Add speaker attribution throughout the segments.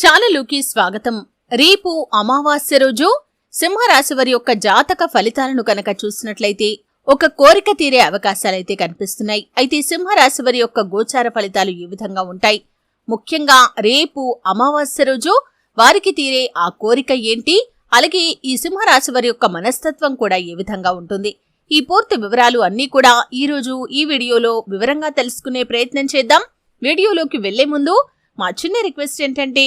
Speaker 1: ఛానలుకి స్వాగతం. రేపు అమావాస్య రోజు సింహరాశి వారి యొక్క జాతక ఫలితాలను కనుక చూసినట్లయితే ఒక కోరిక తీరే అవకాశాలైతే కనిపిస్తున్నాయి. అయితే సింహరాశి వారి యొక్క గోచార ఫలితాలు ఈ విధంగా ఉంటాయి? ముఖ్యంగా రేపు అమావాస్య రోజు వారికి తీరే ఆ కోరిక ఏంటి? అలాగే ఈ సింహరాశి వారి యొక్క మనస్తత్వం కూడా ఏ విధంగా ఉంటుంది? ఈ పూర్తి వివరాలు అన్నీ కూడా ఈ రోజు ఈ వీడియోలో వివరంగా తెలుసుకునే ప్రయత్నం చేద్దాం. వీడియోలోకి వెళ్ళే ముందు మా చిన్న రిక్వెస్ట్ ఏంటంటే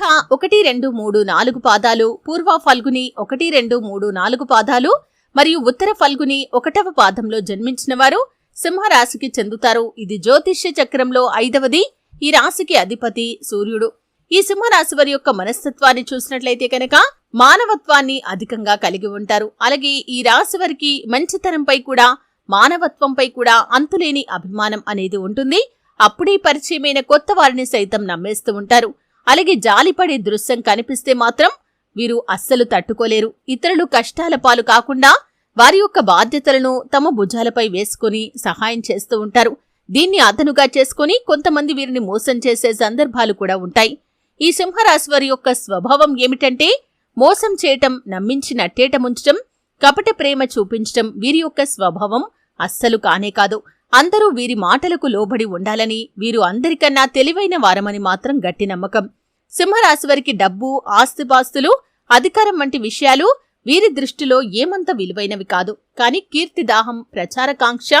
Speaker 1: ఖ ఒకటి రెండు మూడు నాలుగు పాదాలు పూర్వ ఫల్గుని ఒకటి రెండు మూడు నాలుగు పాదాలు మరియు ఉత్తర ఫల్గుని ఒకటవ పాదంలో జన్మించిన వారు సింహరాశికి చెందుతారు. ఇది జ్యోతిష్య చక్రంలో ఐదవది ఈ రాశికి అధిపతి సూర్యుడు. ఈ సింహరాశి వారి యొక్క మనస్తత్వాన్ని చూసినట్లయితే కనుక మానవత్వాన్ని అధికంగా కలిగి ఉంటారు. అలాగే ఈ రాశి వారికి మంచితనంపై కూడా మానవత్వంపై కూడా అంతులేని అభిమానం అనేది ఉంటుంది. అప్పుడే పరిచయమైన కొత్త వారిని సైతం నమ్మేస్తూ ఉంటారు. అలాగే జాలిపడే దృశ్యం కనిపిస్తే మాత్రం వీరు అస్సలు తట్టుకోలేరు. ఇతరులు కష్టాల పాలు కాకుండా వారి యొక్క బాధ్యతలను తమ భుజాలపై వేసుకుని సహాయం చేస్తూ ఉంటారు. దీన్ని అదనుగా చేసుకుని కొంతమంది వీరిని మోసం చేసే సందర్భాలు కూడా ఉంటాయి. ఈ సింహరాశి వారి యొక్క స్వభావం ఏమిటంటే మోసం చేయటం నమ్మించి నట్టేట ముంచటం కపట ప్రేమ చూపించటం వీరి యొక్క స్వభావం అస్సలు కానే కాదు. అందరూ వీరి మాటలకు లోబడి ఉండాలని వీరు అందరికన్నా తెలివైన వారమని మాత్రం గట్టి నమ్మకం. సింహరాశి వారికి డబ్బు ఆస్తిపాస్తులు అధికారం వంటి విషయాలు వీరి దృష్టిలో ఏమంత విలువైనవి కాదు. కాని కీర్తిదాహం ప్రచారకాంక్ష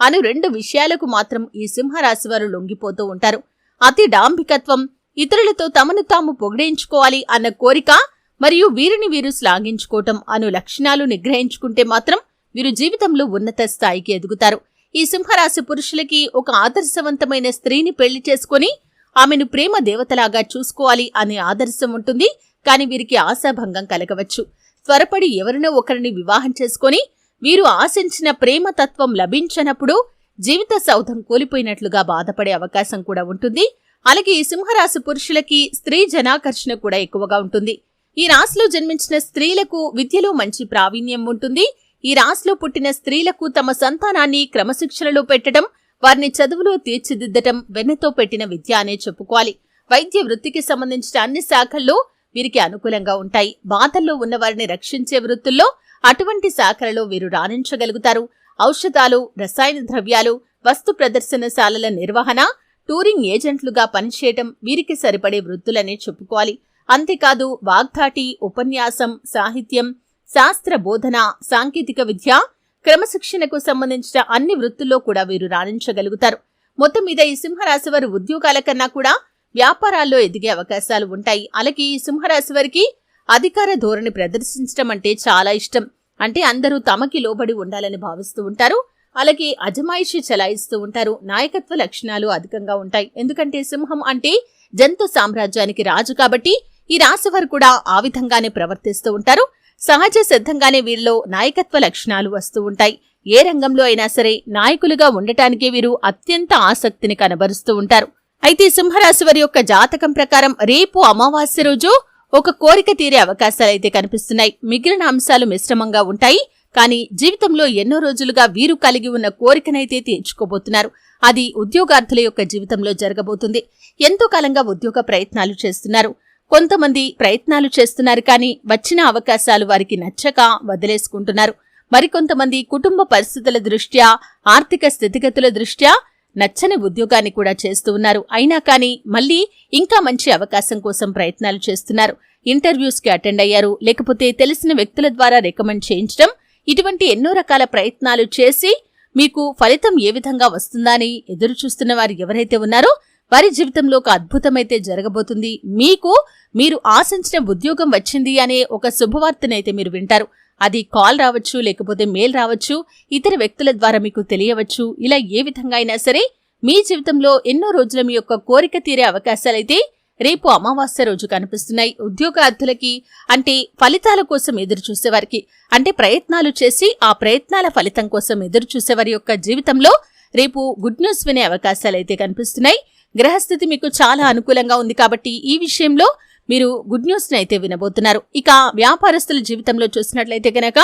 Speaker 1: అను రెండు విషయాలకు మాత్రం ఈ సింహరాశి వారు లొంగిపోతూ ఉంటారు. అతి డాంభికత్వం ఇతరులతో తమను తాము పొగిడించుకోవాలి అన్న కోరిక మరియు వీరిని వీరు శ్లాఘించుకోవటం అను లక్షణాలు నిగ్రహించుకుంటే మాత్రం వీరు జీవితంలో ఉన్నత స్థాయికి ఎదుగుతారు. ఈ సింహరాశి పురుషులకి ఒక ఆదర్శవంతమైన స్త్రీని పెళ్ళి చేసుకుని ఆమెను ప్రేమ దేవతలాగా చూసుకోవాలి అనే ఆదర్శం ఉంటుంది. కాని వీరికి ఆశాభంగం కలగవచ్చు. త్వరపడి ఎవరినో ఒకరిని వివాహం చేసుకొని వీరు ఆశించిన ప్రేమ తత్వం లభించనప్పుడు జీవిత సౌధం కోల్పోయినట్లుగా బాధపడే అవకాశం కూడా ఉంటుంది. అలాగే ఈ సింహరాశి పురుషులకి స్త్రీ జనాకర్షణ కూడా ఎక్కువగా ఉంటుంది. ఈ రాశిలో జన్మించిన స్త్రీలకు విద్యలో మంచి ప్రావీణ్యం ఉంటుంది. ఈ రాశిలో పుట్టిన స్త్రీలకు తమ సంతానాన్ని క్రమశిక్షణలో పెట్టడం వారిని చదువులో తీర్చిదిద్దటం వెన్నతో పెట్టిన విద్య అనే చెప్పుకోవాలి. వైద్య వృత్తికి సంబంధించిన అన్ని శాఖల్లో వీరికి అనుకూలంగా ఉంటాయి. బాధల్లో ఉన్న వారిని రక్షించే వృత్తుల్లో అటువంటి శాఖలలో వీరు రాణించగలుగుతారు. ఔషధాలు రసాయన ద్రవ్యాలు వస్తు ప్రదర్శనశాలల నిర్వహణ టూరింగ్ ఏజెంట్లుగా పనిచేయటం వీరికి సరిపడే వృత్తులనే చెప్పుకోవాలి. అంతేకాదు వాగ్ధాటి ఉపన్యాసం సాహిత్యం శాస్త్ర బోధన సాంకేతిక విద్య క్రమశిక్షణకు సంబంధించిన అన్ని వృత్తుల్లో కూడా వీరు రాణించగలుగుతారు. మొత్తం మీద ఈ సింహరాశి వారు ఉద్యోగాల కన్నా కూడా వ్యాపారాల్లో ఎదిగే అవకాశాలు ఉంటాయి. అలాగే ఈ సింహరాశి వారికి అధికార ధోరణి ప్రదర్శించడం అంటే చాలా ఇష్టం. అంటే అందరూ తమకి లోబడి ఉండాలని భావిస్తూ ఉంటారు. అలాగే అజమాయిషి చలాయిస్తూ ఉంటారు. నాయకత్వ లక్షణాలు అధికంగా ఉంటాయి. ఎందుకంటే సింహం అంటే జంతు సామ్రాజ్యానికి రాజు కాబట్టి ఈ రాశి వారు కూడా ఆ విధంగానే ప్రవర్తిస్తూ ఉంటారు. సహజ సిద్ధంగానే వీరిలో నాయకత్వ లక్షణాలు వస్తూ ఉంటాయి. ఏ రంగంలో అయినా సరే నాయకులుగా ఉండటానికి వీరు అత్యంత ఆసక్తిని కనబరుస్తూ ఉంటారు. అయితే సింహరాశి వారి యొక్క జాతకం ప్రకారం రేపు అమావాస్య రోజు ఒక కోరిక తీరే అవకాశాలైతే కనిపిస్తున్నాయి. మిగిలిన అంశాలు మిశ్రమంగా ఉంటాయి. కానీ జీవితంలో ఎన్నో రోజులుగా వీరు కలిగి ఉన్న కోరికనైతే తీర్చుకోబోతున్నారు. అది ఉద్యోగార్థుల యొక్క జీవితంలో జరగబోతుంది. ఎంతో కాలంగా ఉద్యోగ ప్రయత్నాలు చేస్తున్నారు. కొంతమంది ప్రయత్నాలు చేస్తున్నారు కానీ వచ్చిన అవకాశాలు వారికి నచ్చక వదిలేసుకుంటున్నారు. మరికొంతమంది కుటుంబ పరిస్థితుల దృష్ట్యా ఆర్థిక స్థితిగతుల దృష్ట్యా నచ్చని ఉద్యోగాన్ని కూడా చేస్తూ ఉన్నారు. అయినా కానీ మళ్ళీ ఇంకా మంచి అవకాశం కోసం ప్రయత్నాలు చేస్తున్నారు. ఇంటర్వ్యూస్కి అటెండ్ అయ్యారు. లేకపోతే తెలిసిన వ్యక్తుల ద్వారా రికమెండ్ చేయించడం ఇటువంటి ఎన్నో రకాల ప్రయత్నాలు చేసి మీకు ఫలితం ఏ విధంగా వస్తుందా అని ఎదురు చూస్తున్న వారు ఎవరైతే ఉన్నారో వారి జీవితంలో ఒక అద్భుతమైతే జరగబోతుంది. మీకు మీరు ఆశించిన ఉద్యోగం వచ్చింది అనే ఒక శుభవార్తనైతే మీరు వింటారు. అది కాల్ రావచ్చు లేకపోతే మెయిల్ రావచ్చు ఇతర వ్యక్తుల ద్వారా మీకు తెలియవచ్చు. ఇలా ఏ విధంగా అయినా సరే మీ జీవితంలో ఎన్నో రోజుల మీ యొక్క కోరిక తీరే అవకాశాలైతే రేపు అమావాస్య రోజు కనిపిస్తున్నాయి. ఉద్యోగార్థులకి అంటే ఫలితాల కోసం ఎదురు చూసేవారికి అంటే ప్రయత్నాలు చేసి ఆ ప్రయత్నాల ఫలితం కోసం ఎదురు చూసేవారి యొక్క జీవితంలో రేపు గుడ్ న్యూస్ వినే అవకాశాలైతే కనిపిస్తున్నాయి. గ్రహస్థితి మీకు చాలా అనుకూలంగా ఉంది కాబట్టి ఈ విషయంలో మీరు గుడ్ న్యూస్ని అయితే వినబోతున్నారు. ఇక వ్యాపారస్తుల జీవితంలో చూసినట్లయితే గనక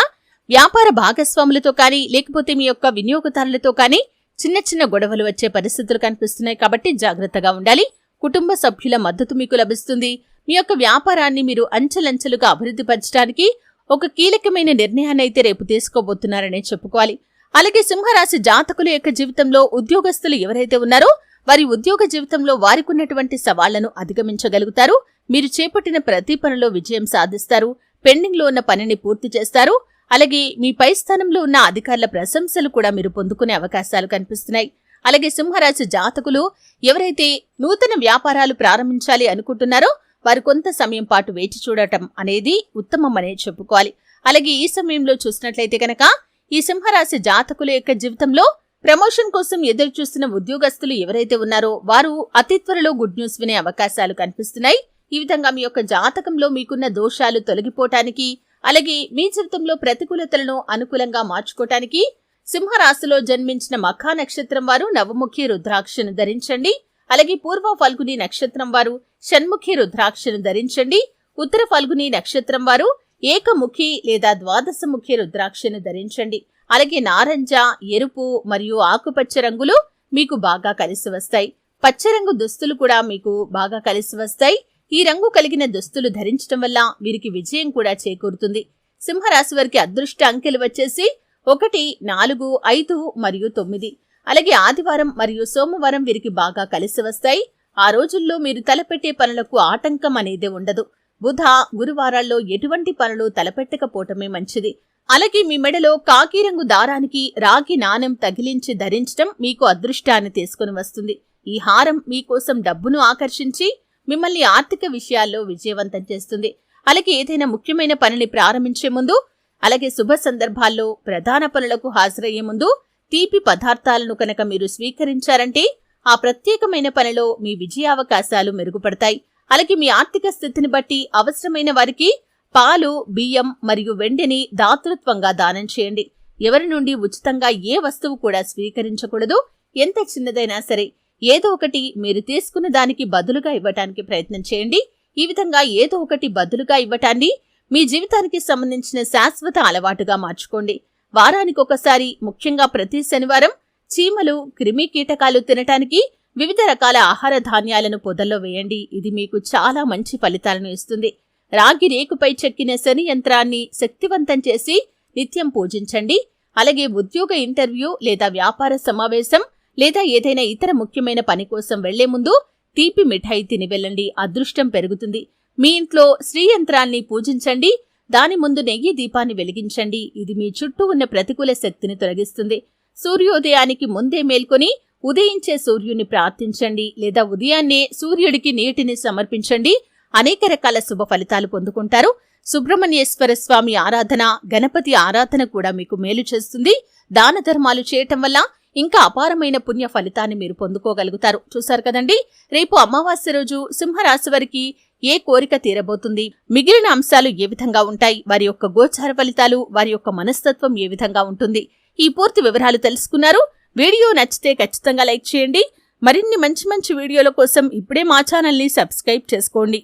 Speaker 1: వ్యాపార భాగస్వాములతో కానీ లేకపోతే మీ యొక్క వినియోగదారులతో కానీ చిన్న చిన్న గొడవలు వచ్చే పరిస్థితులు కనిపిస్తున్నాయి కాబట్టి జాగ్రత్తగా ఉండాలి. కుటుంబ సభ్యుల మద్దతు మీకు లభిస్తుంది. మీ యొక్క వ్యాపారాన్ని మీరు అంచెలంచెలుగా అభివృద్ధి పరచడానికి ఒక కీలకమైన నిర్ణయాన్ని అయితే రేపు తీసుకోబోతున్నారనే చెప్పుకోవాలి. అలాగే సింహరాశి జాతకుల యొక్క జీవితంలో ఉద్యోగస్తులు ఎవరైతే ఉన్నారో వారి ఉద్యోగ జీవితంలో వారికున్నటువంటి సవాళ్ళను అధిగమించగలుగుతారు. మీరు చేపట్టిన ప్రతి పనిలో విజయం సాధిస్తారు. పెండింగ్లో ఉన్న పనిని పూర్తి చేస్తారు. అలాగే మీ పై స్థానంలో ఉన్న అధికారుల ప్రశంసలు కూడా మీరు పొందుకునే అవకాశాలు కనిపిస్తున్నాయి. అలాగే సింహరాశి జాతకులు ఎవరైతే నూతన వ్యాపారాలు ప్రారంభించాలి అనుకుంటున్నారో వారు కొంత సమయం పాటు వేచి చూడటం అనేది ఉత్తమం అనే చెప్పుకోవాలి. అలాగే ఈ సమయంలో చూసినట్లయితే కనుక ఈ సింహరాశి జాతకుల యొక్క జీవితంలో ప్రమోషన్ కోసం ఎదురు చూస్తున్న ఉద్యోగస్తులు ఎవరైతే ఉన్నారో వారు అతి త్వరలో గుడ్ న్యూస్ వినే అవకాశాలు కనిపిస్తున్నాయి. ఈ విధంగా మీ యొక్క జాతకంలో మీకున్న దోషాలు తొలగిపోవటానికి అలాగే మీ జీవితంలో ప్రతికూలతలను అనుకూలంగా మార్చుకోవటానికి సింహరాశిలో జన్మించిన మఖా నక్షత్రం వారు నవముఖి రుద్రాక్షను ధరించండి. అలాగే పూర్వ ఫల్గుని నక్షత్రం వారు షణ్ముఖి రుద్రాక్షను ధరించండి. ఉత్తర ఫల్గుని నక్షత్రం వారు ఏకముఖి లేదా ద్వాదశముఖి రుద్రాక్షను ధరించండి. అలాగే నారంజ ఎరుపు మరియు ఆకుపచ్చ రంగులు మీకు బాగా కలిసి వస్తాయి. పచ్చరంగు దుస్తులు కూడా మీకు బాగా కలిసి వస్తాయి. ఈ రంగు కలిగిన దుస్తులు ధరించడం వల్ల వీరికి విజయం కూడా చేకూరుతుంది. సింహరాశి వారికి అదృష్ట అంకెలు వచ్చేసి ఒకటి నాలుగు ఐదు మరియు తొమ్మిది. అలాగే ఆదివారం మరియు సోమవారం వీరికి బాగా కలిసి వస్తాయి. ఆ రోజుల్లో మీరు తలపెట్టే పనులకు ఆటంకం అనేది ఉండదు. బుధ గురువారాల్లో ఎటువంటి పనులు తలపెట్టకపోవటమే మంచిది. అలాగే మీ మెడలో కాకి రంగు దారానికి రాగి నాణెం తగిలించి ధరించడం మీకు అదృష్టాన్ని తీసుకుని వస్తుంది. ఈ హారం మీకోసం డబ్బును ఆకర్షించి మిమ్మల్ని ఆర్థిక విషయాల్లో విజయవంతం చేస్తుంది. అలాగే ఏదైనా ముఖ్యమైన పనిని ప్రారంభించే ముందు అలాగే శుభ సందర్భాల్లో ప్రధాన పనులకు హాజరయ్యే ముందు తీపి పదార్థాలను కనుక మీరు స్వీకరించారంటే ఆ ప్రత్యేకమైన పనిలో మీ విజయావకాశాలు మెరుగుపడతాయి. అలాగే మీ ఆర్థిక స్థితిని బట్టి అవసరమైన వారికి పాలు బియ్యం మరియు వెండిని దాతృత్వంగా దానం చేయండి. ఎవరి నుండి ఉచితంగా ఏ వస్తువు కూడా స్వీకరించకూడదు. ఎంత చిన్నదైనా సరే ఏదో ఒకటి మీరు తీసుకున్న దానికి బదులుగా ఇవ్వటానికి ప్రయత్నం చేయండి. ఈ విధంగా ఏదో ఒకటి బదులుగా ఇవ్వటాన్ని మీ జీవితానికి సంబంధించిన శాశ్వత అలవాటుగా మార్చుకోండి. వారానికి ఒకసారి ముఖ్యంగా ప్రతి శనివారం చీమలు క్రిమి కీటకాలు తినటానికి వివిధ రకాల ఆహార ధాన్యాలను పొదల్లో వేయండి. ఇది మీకు చాలా మంచి ఫలితాలను ఇస్తుంది. రాగి రేకుపై చెక్కిన శని యంత్రాన్ని శక్తివంతం చేసి నిత్యం పూజించండి. అలాగే ఉద్యోగ ఇంటర్వ్యూ లేదా వ్యాపార సమావేశం లేదా ఏదైనా ఇతర ముఖ్యమైన పని కోసం వెళ్ళే ముందు తీపి మిఠాయి తిని వెళ్ళండి. అదృష్టం పెరుగుతుంది. మీ ఇంట్లో శ్రీ యంత్రాన్ని పూజించండి. దాని ముందు నెయ్యి దీపాన్ని వెలిగించండి. ఇది మీ చుట్టూ ఉన్న ప్రతికూల శక్తిని తొలగిస్తుంది. సూర్యోదయానికి ముందే మేల్కొని ఉదయించే సూర్యుని ప్రార్థించండి లేదా ఉదయాన్నే సూర్యుడికి నీటిని సమర్పించండి. అనేక రకాల శుభ ఫలితాలు పొందుకుంటారు. సుబ్రహ్మణ్యేశ్వర స్వామి ఆరాధన గణపతి ఆరాధన కూడా మీకు మేలు చేస్తుంది. దాన ధర్మాలు చేయటం వల్ల ఇంకా అపారమైన పుణ్య ఫలితాన్ని మీరు పొందుకోగలుగుతారు. చూశారు కదండి? రేపు అమావాస్య రోజు సింహరాశి వారికి ఏ కోరిక తీరబోతుంది? మిగిలిన అంశాలు ఏ విధంగా ఉంటాయి? వారి యొక్క గోచార ఫలితాలు వారి యొక్క మనస్తత్వం ఏ విధంగా ఉంటుంది? ఈ పూర్తి వివరాలు తెలుసుకున్నారు. వీడియో నచ్చితే ఖచ్చితంగా లైక్ చేయండి. మరిన్ని మంచి మంచి వీడియోల కోసం ఇప్పుడే మా ఛానల్ని సబ్స్క్రైబ్ చేసుకోండి.